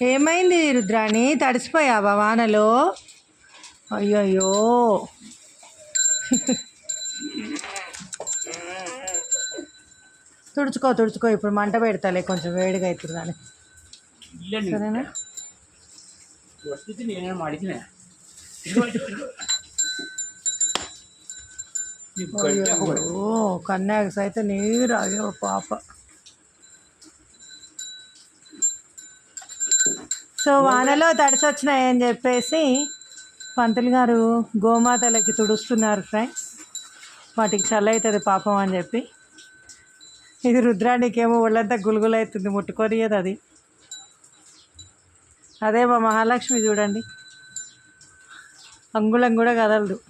ఏమైంది రుద్రాణి? తడిసిపోయావా వానలో? అయ్యయ్యో. తుడుచుకో తుడుచుకో. ఇప్పుడు మంట పెడతాలే కొంచెం వేడిగా అవుతుంది దాని సరేనా? ఓ కన్యాక్స్ అయితే నీరు అయ్యో పాప. సో వానలో తడిసొచ్చినాయని చెప్పేసి పంతులు గారు గోమాతలకి తుడుస్తున్నారు ఫ్రెండ్స్. వాటికి చల్ల అవుతుంది పాపం అని చెప్పి. ఇది రుద్రానికేమో ఒళ్ళంతా గులుగులవుతుంది ముట్టుకొనియదు అది. అదే మా మహాలక్ష్మి చూడండి. అంగుళం కూడా కదలదు.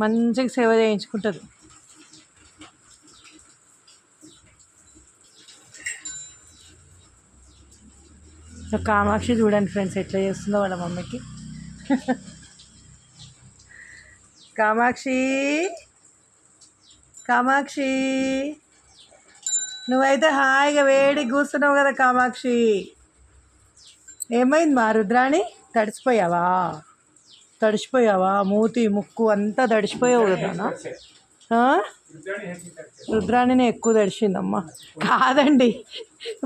మంచిగా సేవ చేయించుకుంటుంది. సో కామాక్షి చూడండి ఫ్రెండ్స్ ఎట్లా చేస్తుందో వాళ్ళ మమ్మీకి. కామాక్షి కామాక్షి. నువ్వైతే హాయిగా వేడి కూర్చున్నావు కదా కామాక్షి. ఏమైంది మా రుద్రాణి? తడిచిపోయావా తడిచిపోయావా మూతి ముక్కు అంతా తడిచిపోయావు కదా రుద్రాణిని ఎక్కువ తడిచిందమ్మా కాదండి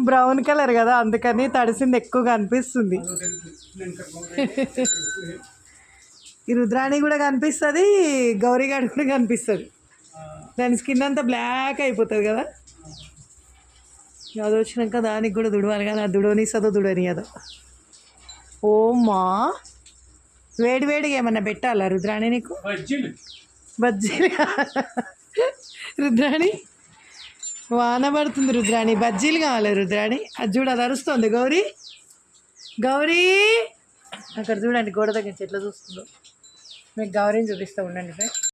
బ్రౌన్ కలర్ కదా అందుకని తడిసింది ఎక్కువగా అనిపిస్తుంది. ఈ రుద్రాణి కూడా కనిపిస్తుంది గౌరీగాడు కూడా కనిపిస్తుంది. దాని స్కిన్ అంతా బ్లాక్ అయిపోతుంది కదా. అది వచ్చినాక దానికి కూడా దుడవాలి కదా దుడనిస్తుందో దుడనియదో ఓమ్మా వేడి వేడిగా ఏమన్నా పెట్టాలా రుద్రాణి నీకు? బజ్జీలు రుద్రాణి? వాన పడుతుంది రుద్రాణి. బజ్జీలు కావాలి రుద్రాణి. అది చూడ అది అరుస్తుంది. గౌరీ? గౌరీ? అక్కడ చూడండి గోడ దగ్గర నుంచి ఎట్లా చూస్తుందో. మీకు గౌరీని చూపిస్తూ ఉండండి ఫ్రెండ్